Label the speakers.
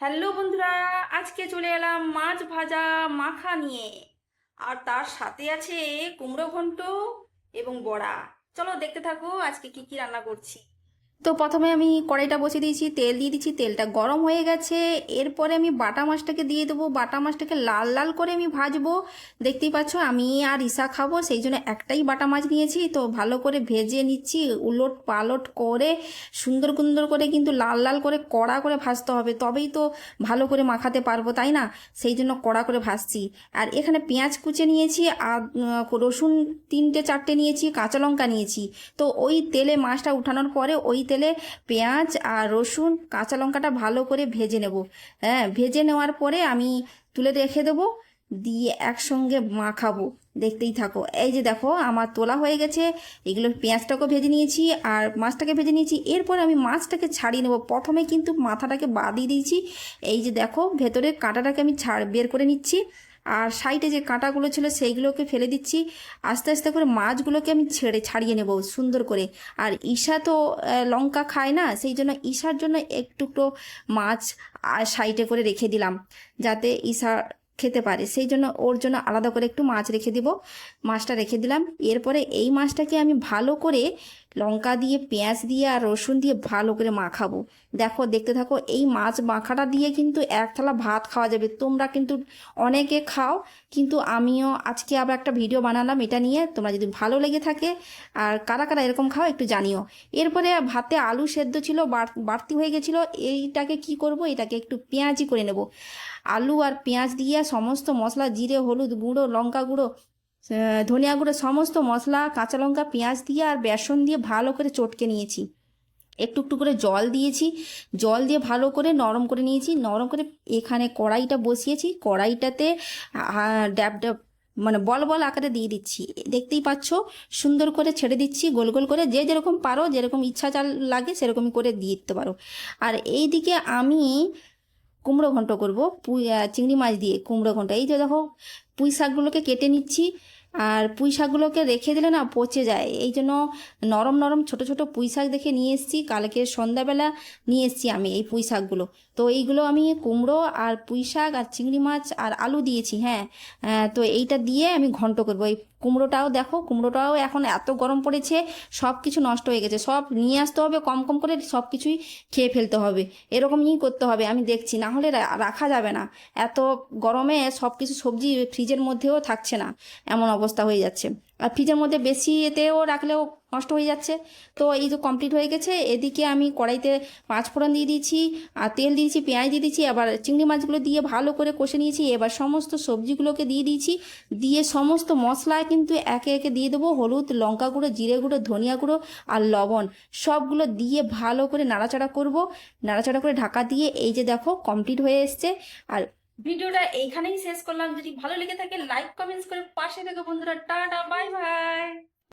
Speaker 1: Hello বন্ধুরা, আজকে চলে এলাম মাছ ভাজা মাখা নিয়ে। আর তার সাথে আছে কুমড়ো ঘন্ট এবং বড়া। চলো দেখতে থাকো আজকে কি কি রান্না করছি। তো প্রথমে আমি কড়াইটা বসিয়ে দিয়েছি, তেল দিয়ে দিচ্ছি, তেলটা গরম হয়ে গেছে। এরপরে আমি বাটা মাছটাকে দিয়ে দেবো। বাটা মাছটাকে লাল লাল করে আমি ভাজবো। দেখতেই পাচ্ছ, আমি আর ইসা খাব, সেই জন্য একটাই বাটা মাছ নিয়েছি। তো ভালো করে ভেজে নিচ্ছি, উলট পালট করে, সুন্দর সুন্দর করে কিন্তু লাল লাল করে কড়া করে ভাজতে হবে। তবেই তো ভালো করে মাখাতে পারব, তাই না? সেই জন্য কড়া করে ভাজছি। আর এখানে পেঁয়াজ কুচে নিয়েছি, আর রসুন তিনটে চারটে নিয়েছি, কাঁচা লঙ্কা নিয়েছি। তো ওই তেলে মাছটা উঠানোর পরে ওই তেলে পেঁয়াজ আর রসুন, কাঁচা লঙ্কাটা ভালো করে ভেজে নেব। হ্যাঁ ভেজে নেওয়ার পরে আমি তুলে রেখে দেবো, দিয়ে একসঙ্গে মাখাবো। দেখতেই থাকো। এই যে দেখো, আমার তোলা হয়ে গেছে। এগুলো পেঁয়াজটাকেও ভেজে নিয়েছি আর মাছটাকে ভেজে নিয়েছি। এরপর আমি মাছটাকে ছাড়িয়ে নেব। প্রথমে কিন্তু মাথাটাকে বাদিয়ে দিয়েছি। এই যে দেখো ভেতরে কাঁটাটাকে আমি ছাড়, বের করে নিচ্ছি। আর সাইডে যে কাঁটাগুলো ছিল সেইগুলোকে ফেলে দিচ্ছি। আস্তে আস্তে করে মাছগুলোকে আমি ছেড়ে, ছাড়িয়ে নেব সুন্দর করে। আর ঈশা তো লঙ্কা খায় না, সেই জন্য ঈশার জন্য একটু মাছ আর সাইডে করে রেখে দিলাম। যাতে ঈশা খেতে পারে। সেই জন্য ওর জন্য আলাদা করে একটু মাছ রেখে দিব। মাছটা রেখে দিলাম। এরপরে এই মাছটাকে আমি ভালো করে লঙ্কা দিয়ে, পেঁয়াজ দিয়ে আর রসুন দিয়ে ভালো করে মাখাবো। দেখো, দেখতে থাকো, এই মাছ মাখাটা দিয়ে কিন্তু এক থালা ভাত খাওয়া যাবে। তোমরা কিন্তু অনেকে খাও, কিন্তু আমিও আজকে আবার একটা ভিডিও বানালাম এটা নিয়ে। তোমরা যদি ভালো লেগে থাকে আর কারা কারা এরকম খাও একটু জানিও। এরপরে ভাতে আলু সেদ্ধ ছিল, বাড়- বাড়তি হয়ে গেছিল। এইটাকে কি করব? এটাকে একটু পেঁয়াজি করে নেব। আলু আর পেঁয়াজ দিয়ে সমস্ত মশলা, জিরে, হলুদ গুঁড়ো, লঙ্কা গুঁড়ো ধনিয়া গুঁড়ো, সমস্ত মশলা, কাঁচা লঙ্কা, পেঁয়াজ দিয়ে আর বেসন দিয়ে ভালো করে চটকে নিয়েছি। একটু একটু করে জল দিয়েছি। জল দিয়ে ভালো করে নরম করে নিয়েছি। নরম করে এখানে কড়াইটা বসিয়েছি। কড়াইটাতে ড্যাব ড্যাব মানে বল বল আকারে দিয়ে দিচ্ছি। দেখতেই পাচ্ছ? সুন্দর করে ছেড়ে দিচ্ছি। গোল গোল করে যে যেরকম পারো, যেরকম ইচ্ছা চাল লাগে সেরকমই করে দিয়ে দিতে পারো। আর এই দিকে আমি কুমড়ো ঘন্ট করব, পুঁই চিংড়ি মাছ দিয়ে কুমড়ো ঘন্ট। এই যে দেখো, পুঁই শাকগুলোকে কেটে নিচ্ছি, আর পুঁই শাকগুলোকে রেখে দিলে না পচে যায়। এই জন্য নরম নরম ছোট ছোট পুঁই শাক দেখে নিয়ে এসেছি কালকে সন্ধ্যাবেলা নিয়ে এসেছি আমি এই পুঁই শাকগুলো। তো এইগুলো আমি কুমড়ো আর পুঁই শাক আর চিংড়ি মাছ আর আলু দিয়েছি হ্যাঁ। তো এইটা দিয়ে আমি ঘন্ট করব। এই কুমড়োটাও দেখো, কুমড়োটাও এখন এত গরম পড়েছে সব কিছু নষ্ট হয়ে গেছে। সব নিয়ে আসতে হবে, কম কম করে সব কিছুই খেয়ে ফেলতে হবে। এরকমই করতে হবে, আমি দেখছি। না হলে রাখা যাবে না। এত গরমে সব কিছু সবজি ফ্রিজের মধ্যেও থাকছে না। এমন অবস্থা হয়ে যাচ্ছে। আর ফ্রিজের মধ্যে বেশি এতেও রাখলেও নষ্ট হয়ে যাচ্ছে। তো এই যে কমপ্লিট হয়ে গেছে, এদিকে আমি কড়াইতে পাঁচ ফোড়ন দিয়ে দিয়েছি, আর তেল দিয়েছি, পেঁয়াজ দিয়ে দিয়েছি আবার চিংড়ি মাছগুলো দিয়ে ভালো করে কষে নিয়েছি, এবার সমস্ত সবজিগুলোকে দিয়ে দিয়েছি, দিয়ে সমস্ত মশলা কিন্তু একে একে দিয়ে দেবো, হলুদ, লঙ্কা গুঁড়ো, জিরে গুঁড়ো, ধনিয়া গুঁড়ো, আর লবণ, সবগুলো দিয়ে ভালো করে নাড়াচাড়া করব, নাড়াচাড়া করে ঢাকা দিয়ে এই যে দেখো কমপ্লিট হয়ে এসছে, আর ভিডিওটা এইখানেই শেষ করলাম, যদি ভালো লেগে থাকে লাইক কমেন্টস করে পাশে থেকে বন্ধুরা, টাটা বাই বাই